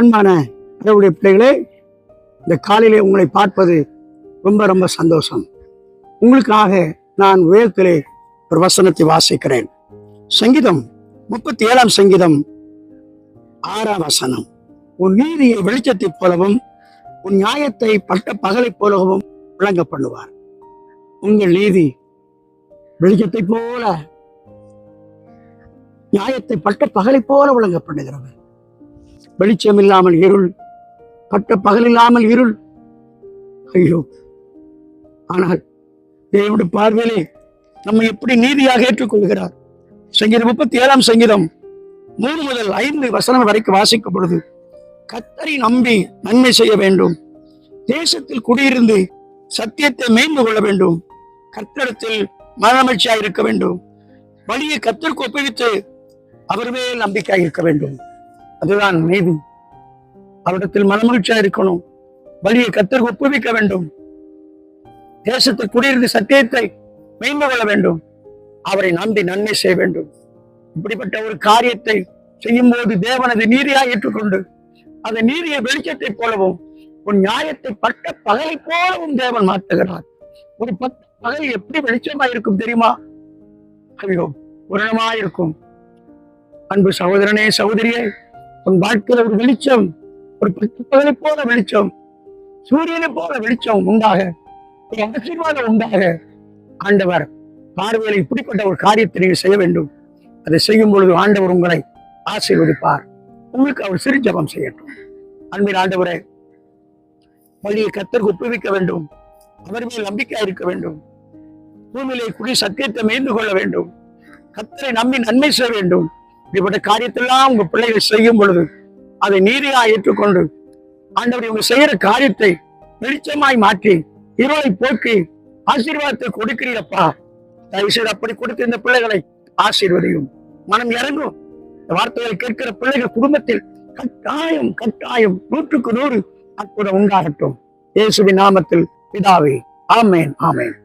அன்பான கடவுளுடைய பிள்ளைகளே இந்த காலையிலே உங்களை பார்ப்பது ரொம்ப ரொம்ப சந்தோஷம். உங்களுக்காக நான் உயரத்திலே ஒரு வசனத்தை வாசிக்கிறேன். சங்கீதம் முப்பத்தி ஏழாம் சங்கீதம் ஆறாம் வசனம். உன் நீதியை வெளிச்சத்தைப் போலவும் உன் நியாயத்தை பட்ட பகலைப் போலவும் விளங்க பண்ணுவார். உங்கள் நீதி வெளிச்சத்தைப் போல நியாயத்தை பட்ட பகலைப் போல விளங்க பண்ணுகிறது வெளிச்சம் இல்லாமல் இருள் பட்ட பகல் இல்லாமல் இருள். ஐயோ. ஆனால் தேவனுடைய பார்வையிலே நம்மை எப்படி நீதியாக ஏற்றுக்கொள்கிறார்? சங்கீதம் முப்பத்தி ஏழாம் சங்கீதம் மூணு முதல் ஐந்து வசனம் வரைக்கும் வாசிக்கும் பொழுது கத்தரை நம்பி நன்மை செய்ய வேண்டும். தேசத்தில் குடியிருந்து சத்தியத்தை மேய்ந்து கொள்ள வேண்டும். கத்தரத்தில் மனமகிழ்ச்சியாக இருக்க வேண்டும். வழியை கத்தருக்கு ஒப்புவித்து அவர் மேல் நம்பிக்கையாக இருக்க வேண்டும். அதுதான் நீதி. அவரிடத்தில் மனமகிழ்ச்சியாக இருக்கணும். வழியை கத்தருக்கு ஒப்புவிக்க வேண்டும். தேசத்தில் குடியிருந்து சத்தியத்தை மேய்ந்து கொள்ள வேண்டும். அவரை நம்பி நன்மை செய்ய வேண்டும். இப்படிப்பட்ட ஒரு காரியத்தை செய்யும் போது தேவனது நீதியாக ஏற்றுக்கொண்டு அந்த நீதியை வெளிச்சத்தை போலவும் உன் நியாயத்தை பட்ட பகலை போலவும் தேவன் மாற்றுகிறார். ஒரு பத்து பகல் எப்படி வெளிச்சமா இருக்கும் தெரியுமா? ஐயோ உரணமா இருக்கும் அன்பு சகோதரனே சகோதரியே உன் வாழ்க்கையில ஒரு வெளிச்சம் ஒரு பத்து பகலை போல வெளிச்சம் சூரியனை போல வெளிச்சம் உண்டாக ஒரு ஆசீர்வாதம் உண்டாக. ஆண்டவர் பார்வையில் இப்படிப்பட்ட ஒரு காரியத்தை நீங்கள் செய்ய வேண்டும். அதை செய்யும் பொழுது ஆண்டவர் உங்களை ஆசீர்வதிப்பார். உங்களுக்கு அவர் சிறு ஜபம் செய்யட்டும். அன்பின் ஆண்டவரே வழியை கத்தருக்கு ஒப்புவிக்க வேண்டும். அவர் மேல் நம்பிக்கை இருக்க வேண்டும். பூமியிலே குடி சத்தியத்தை மேய்ந்து கொள்ள வேண்டும். கத்தரை நம்பி நன்மை செய்ய வேண்டும். இப்படிப்பட்ட காரியத்தெல்லாம் உங்க பிள்ளைகள் செய்யும் பொழுது அதை நீதியா ஏற்றுக்கொண்டு ஆண்டவர் இவங்க செய்யற காரியத்தை வெளிச்சமாய் மாற்றி இருளை போக்கி ஆசீர்வாதத்தை கொடுக்கிறீரப்பா. தயவு செய்து அப்படி கொடுத்து இந்த பிள்ளைகளை ஆசீர்வதியும். மனம் இறங்கும். வார்த்தைகளை கேட்கிற பிள்ளைகள் குடும்பத்தில் கட்டாயம் கட்டாயம் நூற்றுக்கு நூறு அற்புதம் உண்டாகட்டும். இயேசுவின் நாமத்தில் பிதாவே ஆமேன் ஆமேன்.